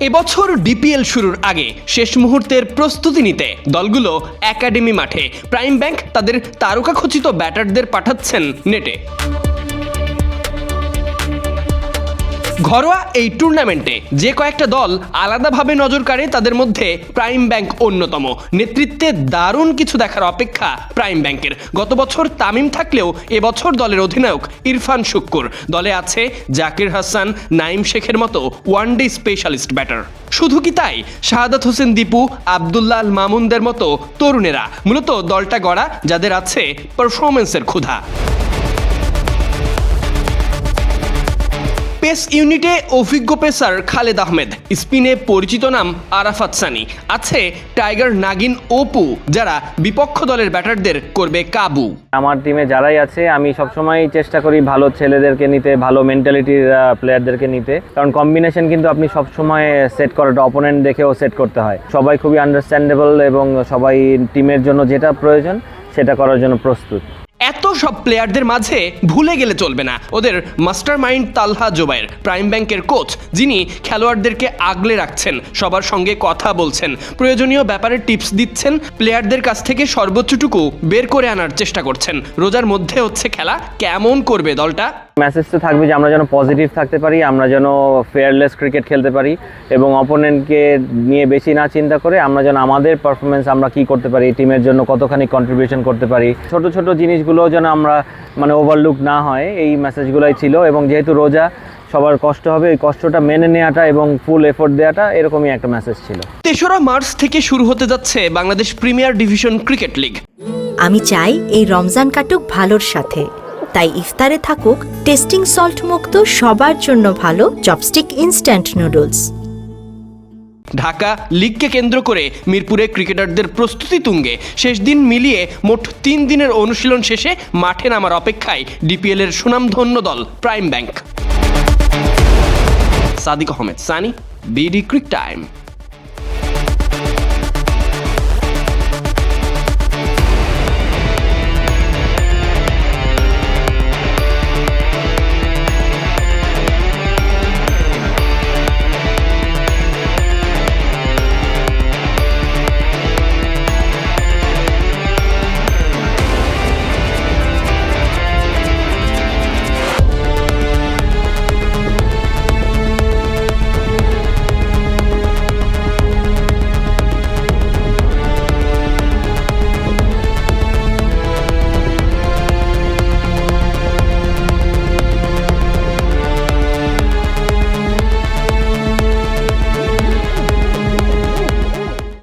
এবছর ডিপিএল শুরুর আগে শেষ মুহূর্তের প্রস্তুতি নিতে দলগুলো একাডেমি মাঠে প্রাইম ব্যাংক তাদের তারকাখচিত ব্যাটারদের পাঠাচ্ছেন নেটে। ঘরোয়া এই টুর্নামেন্টে যে কয়েকটা দল আলাদাভাবে নজর কাড়ে, তাদের মধ্যে প্রাইম ব্যাংক অন্যতম। নেতৃত্বে দারুণ কিছু দেখার অপেক্ষা প্রাইম ব্যাংকের গত বছর তামিম থাকলেও এবছর দলের অধিনায়ক ইরফান শুক্কুর। দলে আছে জাকির হাসান নাইম শেখের মতো ওয়ানডে স্পেশালিস্ট ব্যাটার শুধু কি তাই? শাহাদাত হোসেন দীপু, আবদুল্লাহ মামুনদের মতো তরুণেরা। মূলত দলটা গড়া যাদের আছে পারফরমেন্সের ক্ষুধা। পেস ইউনিটে অভিজ্ঞ পেসার খালেদ আহমেদ। স্পিনে পরিচিত নাম আরাফাত সানি। আছে টাইগার নাগিন ওপু যারা বিপক্ষ দলের ব্যাটারদের করবে কাবু। আমার টিমে যারাই আছে, আমি সবসময় চেষ্টা করি ভালো ছেলেদেরকে নিতে, ভালো মেন্টালিটির প্লেয়ারদেরকে নিতে। কারণ কম্বিনেশন কিন্তু আপনি সবসময় সেট করাটা অপোনেন্ট দেখেও সেট করতে হয়। সবাই খুবই আন্ডারস্ট্যান্ডেবল এবং সবাই টিমের জন্য যেটা প্রয়োজন, সেটা করার জন্য প্রস্তুত। এত সব প্লেয়ারদের মাঝে ভুলে গেলে চলবে না। ওদের master mind Talha Zubair, prime ব্যাংকের কোচ, যিনি খেলোয়াড়দেরকে আগলে রাখছেন, সবার সঙ্গে কথা বলছেন, প্রয়োজনীয় ব্যাপারে টিপস দিচ্ছেন, প্লেয়ারদের কাছ থেকে সর্বোচ্চটুকু বের করে আনার চেষ্টা করছেন। রোজার মধ্যে হচ্ছে খেলা। কেমন করবে দলটা? মেসেজটা থাকবে যে আমরা যেন পজিটিভ থাকতে পারি আমরা যেন ফেয়ারলেস ক্রিকেট খেলতে পারি এবং অপোনেন্টকে নিয়ে বেশি না চিন্তা করে আমরা যেন আমাদের পারফরমেন্স আমরা কি করতে পারি টিমের জন্য কতখানি কন্ট্রিবিউশন করতে পারি। ছোট ছোট জিনিসগুলো যেন আমরা মানে ওভারলুক না হয় এই মেসেজগুলোই ছিল এবং যেহেতু রোজা সবার কষ্ট হবে এই কষ্টটা মেনে নেওয়াটা এবং ফুল এফোর্ট দেওয়াটা এরকমই একটা মেসেজ ছিল। তেসরা মার্চ থেকে শুরু হতে যাচ্ছে Bangladesh premier division cricket league. আমি চাই এই রমজান কাটুক ভালোর সাথে। তাই ইফতারে থাকুক, টেস্টিং সল্ট মুক্ত, সবার জন্য ভালো চপস্টিক ইনস্ট্যান্ট নুডলস। ঢাকা লিগকে কেন্দ্র করে মিরপুরে ক্রিকেটারদের প্রস্তুতি তুঙ্গে। শেষ দিন মিলিয়ে মোট তিন দিনের অনুশীলন শেষে মাঠে নামার অপেক্ষায় ডিপিএল এর সুনামধন্য দল prime bank. Sadiq Ahmed, Sunny, BD cric time.